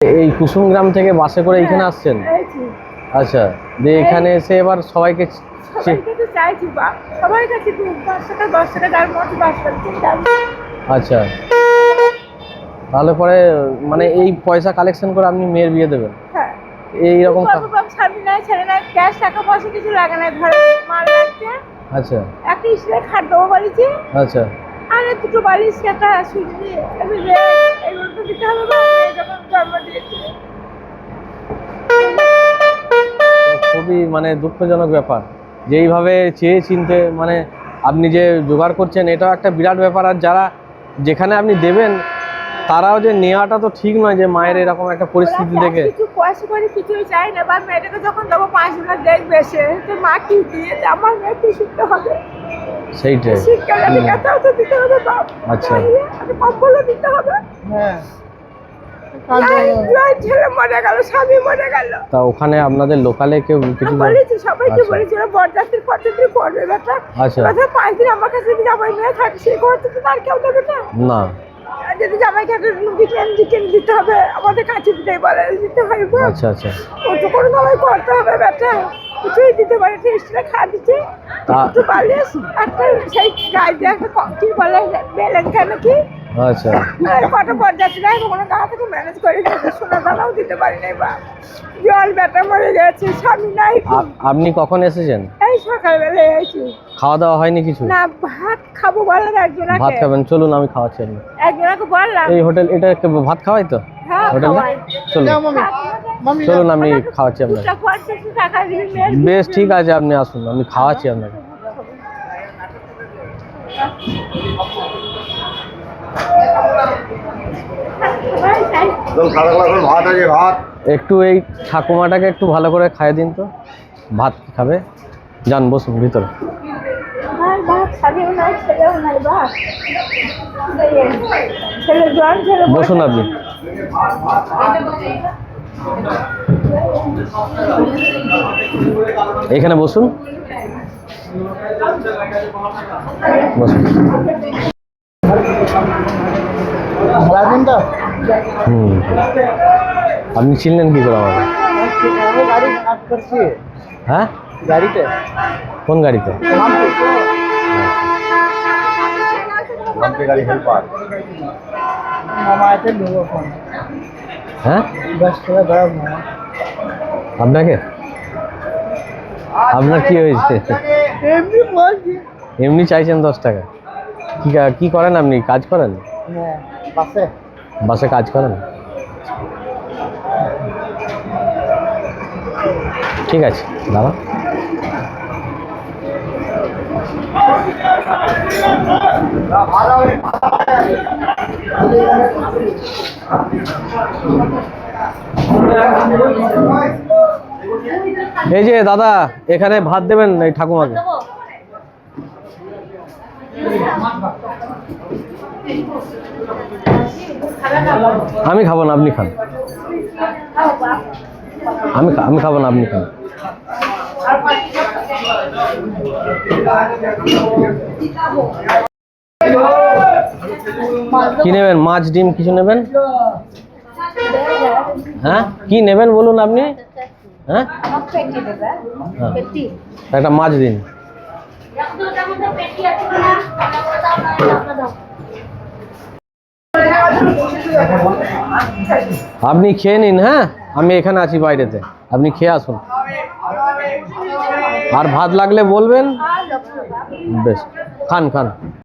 এই কুসুমগ্রাম থেকে বাসে করে এইখানে আসছেন? আচ্ছা দিয়ে এখানে এসে এবার সবাইকে আচ্ছা তাহলে পরে মানে এই পয়সা কালেকশন করে আপনি মেয়ের বিয়ে দেবেন? হ্যাঁ। এইরকম আচ্ছা। একটা খাট দেবো বলেছি। আচ্ছা। আর দুটো বালিশ একটা এগুলো তো দিতে হবে যখন জন্ম দিয়েছে। খুবই মানে দুঃখজনক ব্যাপার। যে এইভাবে চেয়ে চিনতে মানে আপনি যে জোগাড় করছেন এটাও একটা বিরাট ব্যাপার। আর যারা যেখানে আপনি দেবেন তারাও যে নেওয়াটা তো ঠিক নয় যে মায়ের এরকম একটা পরিস্থিতি দেখে। কিছু পয়সা করে কিছুই চাই না বা মেয়েটাকে যখন দেবো পাঁচ মিনিট দেখবে সে। তো মা কি দিয়ে আমার মেয়ে কি শিখতে হবে? সেইটাই। শীতকালে তো দিতে হবে আচ্ছা। আমি কম্বলও দিতে হবে। হ্যাঁ। ছেলে মরে গেল স্বামী মরে গেল। তা ওখানে আপনাদের লোকালে কেউ কিছু বলেছি সবাইকে আচ্ছা। বলেছি ওরা বরযাত্রীর পদ্ধতি করবে ব্যাটা। আচ্ছা। কথা পাঁচ দিন আমার কাছে যদি জামাই মেয়ে থাকে সেই ঘর থেকে তার কেউ দেবে না। না। আর যদি জামাইকে একটা চিকেন চিকেন দিতে হবে আমাদের কাছে দিতে বলে দিতে হয়। আচ্ছা আচ্ছা। ও তো কোনো করতে হবে ব্যাটা। কিছুই দিতে পারে টেস্টটা খা দিচ্ছে একটু বালিশ একটা সেই গায়ে দিয়ে একটা ক- কি বলে বেলেন কেন কি? আচ্ছা। আর কটা পর্যায়ে কোনো গা থেকে ম্যানেজ করে দিতে সোনা দানাও দিতে পারি নাই বা। জল বেটা মরে গেছে স্বামী নাই আপনি কখন এসেছেন? এই সকালবেলা এসেছি। খাওয়া দাওয়া হয়নি কিছু? না ভাত খাব ভাত খাবেন চলুন আমি খাওয়াচ্ছি আপনি একজনাকে বললাম। এই হোটেল এটা ভাত খাওয়াই তো? হ্যাঁ হোটেলে? চলুন। চলুন আমি খাওয়াচ্ছি আপনাকে। বেশ ঠিক আছে আপনি আসুন আমি খাওয়াচ্ছি আপনাকে। ভাত আছে ভাত। একটু এই ঠাকুমাটাকে একটু ভালো করে খাইয়ে দিন তো। ভাত খাবে? যান বসুন ভিতরে। বসুন আপনি। এখানে বসুন। বসুন। ভাড়া দিন তো। হুম। আপনি চিনলেন কি করে আমাকে? হ্যাঁ? গাড়িতে কোন গাড়িতে? গাড়ি হেল্পার মামা আছে নেব ফোন হ্যাঁ? আপনাকে? আপনার কি হয়েছে? এমনি চাইছেন দশ টাকা। কি কা- করেন আপনি? কাজ করেন? হ্যাঁ পাশে বাসে কাজ করেন? ঠিক আছে দাদা। এই যে দাদা এখানে ভাত দেবেন এই ঠাকুমাকে। আমি খাব না আপনি খান। আমি আমি খাব না আপনি খান। কি নেবেন? মাছ ডিম কিছু নেবেন? হ্যাঁ? কি নেবেন বলুন আপনি? হ্যাঁ? হ্যাঁ। একটা মাছ দিন। আপনি খেয়ে নিন হ্যাঁ? আমি এখানে আছি বাইরেতে। আপনি খেয়ে আসুন। আর ভাত লাগলে বলবেন? বেশ খান খান।